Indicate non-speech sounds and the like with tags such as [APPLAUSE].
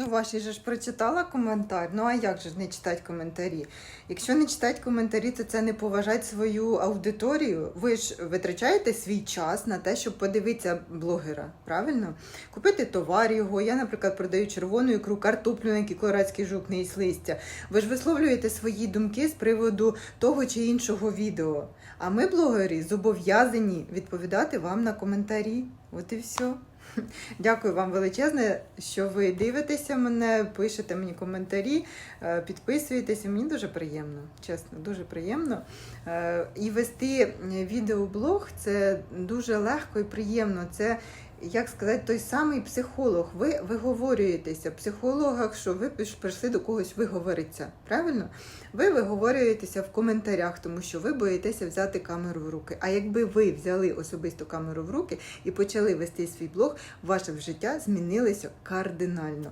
Ну, ваші ж прочитала коментар. Ну а як же не читати коментарі? Якщо не читати коментарі, то це не поважати свою аудиторію. Ви ж витрачаєте свій час на те, щоб подивитися блогера, правильно? Купити товар його. Я, наприклад, продаю червону ікру, картоплю, на якій колорадський жук не їсть листя. Ви ж висловлюєте свої думки з приводу того чи іншого відео. А ми, блогери, зобов'язані відповідати вам на коментарі. От і все. [LAUGHS] Дякую вам величезне, що ви дивитеся мене, пишете мені коментарі, е, підписуєтеся. Мені дуже приємно, чесно, дуже приємно. Е, І вести відеоблог це дуже легко і приємно. Це як сказати, той самий психолог. Ви виговорюєтеся. Психологах, що ви прийшли до когось виговоритися. Правильно? Ви виговорюєтеся в коментарях, тому що ви боїтеся взяти камеру в руки. А якби ви взяли особисто камеру в руки і почали вести свій блог, ваше життя змінилося кардинально.